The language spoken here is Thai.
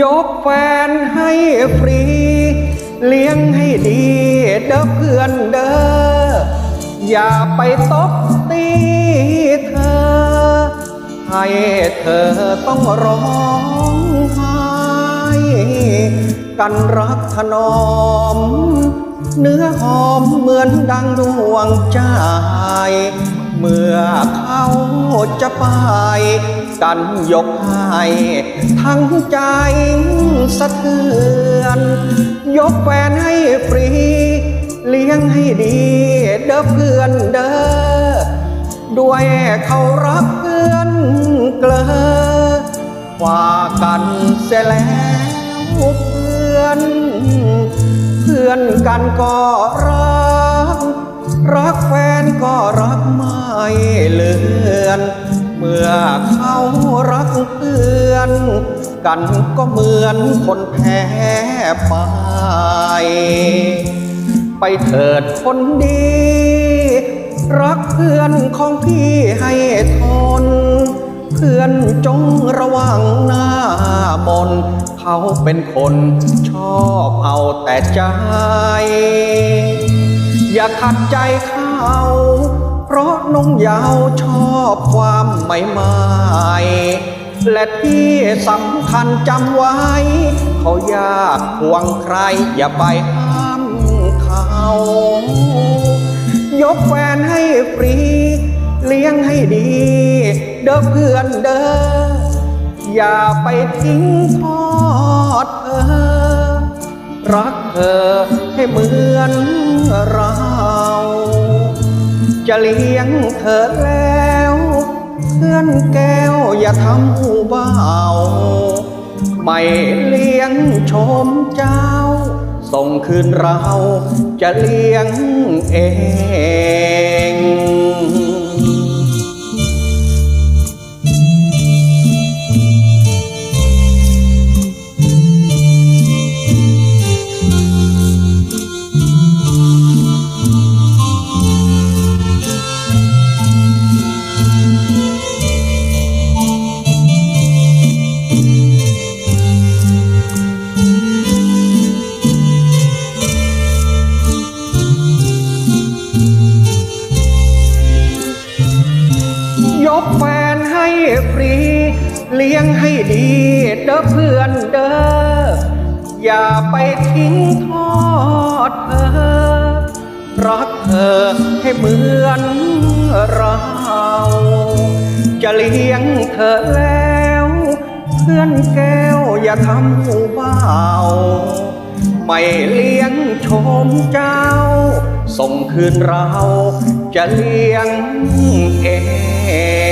ยกแฟนให้ฟรี เลี้ยงให้ดีเด้อเพื่อนเด้ออย่าไปตบตีเธอ ให้เธอต้องร้องไห้กันรักถนอม เนื้อหอมเหมือนดังดวงใจ เมื่อเขาจะไป กันยกให้ทั้งใจสะเทือน ยกแฟนให้ฟรี เลี้ยงให้ดี เด้อเพื่อนเด้อด้วยเขารักเพื่อนเกลอว่ากันเสียแล้วเพื่อน เพื่อนกันก็รัก รักแฟนก็รักไม่เลือน เมื่อเขารักเพื่อน กันก็เหมือนคนแพ้ไปไปเถิดคนดี รักเพื่อนของพี่ให้ทน เพื่อนจงระวังหน้ามน เขาเป็นคนชอบเอาแต่ใจ อย่าขัดใจเขาเพราะน้องยาวชอบความใหม่ๆและที่สำคัญจำไว้ เขายากห่วงใครอย่าไปห้ามเขา ยกแฟนให้ฟรี เลี้ยงให้ดี เด้อเพื่อนเด้ออย่าไปทิ้งทอดเธอรักเธอให้เหมือนเรา จะเลี้ยงเธอแล้ว เพื่อนแก้วอย่าทำหูเบาไม่เลี้ยงชมเจ้า ส่งคืนเราจะเลี้ยงเอง ดีเด้อเพื่อนเด้อ อย่าไปทิ้งทอดเธอรักเธอให้เหมือนเรา จะเลี้ยงเธอแล้ว เพื่อนแก้วอย่าทำหูเบาไม่เลี้ยงชมเจ้า ส่งคืนเราจะเลี้ยงเอง